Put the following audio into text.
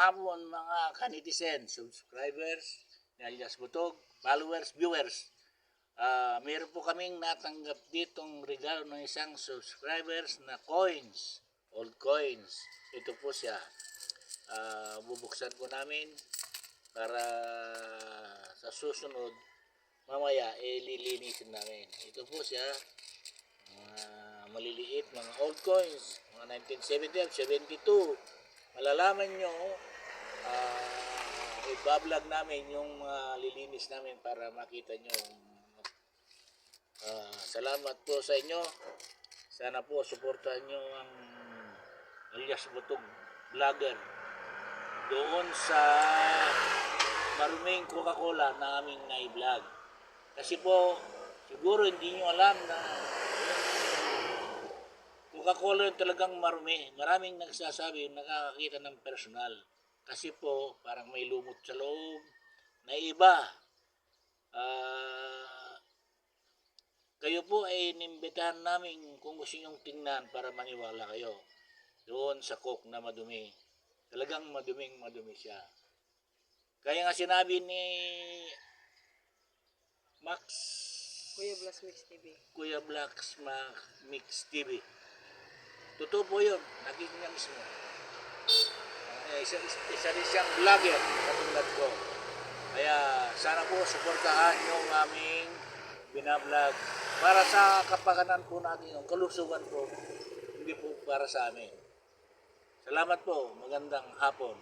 Hapon mga kanitizen, subscribers, alias Butog, followers, viewers. Ah, meron po kaming natanggap ditong regalo ng isang subscribers na coins, old coins. Ito po siya. Ah, bubuksan po namin para sa susunod mamaya eh namin. Ito po siya. Mga maliliit, mga old coins, mga 1970, 72. Malalaman nyo, ah, ibablog namin yung mga lilinis namin para makita nyo. Ah, salamat po sa inyo. Sana po suportahan nyo ang alias Butog Vlogger doon sa maruming Coca-Cola na aming na-vlog. Kasi po, siguro hindi nyo alam na Coca-Cola yung talagang marumi. Maraming nagsasabi nakakakita ng personal. Kasi po, parang may lumot sa loob na iba. Ah, kayo po ay inimbitahan namin kung gusto nyong tingnan para maniwala kayo. Doon sa Coke na madumi. Talagang maduming madumi siya. Kaya nga sinabi ni Max Kuya Blas Mix TV. Kuya Blacks Mix TV. Totoo po yun. Nakita niya mismo. Isa, isa rin siyang vlogger katulad ko. Kaya sana po suportahan yung aming binablog para sa kapakanan po natin, yung kalusugan po, hindi po para sa amin. Salamat po. Magandang hapon.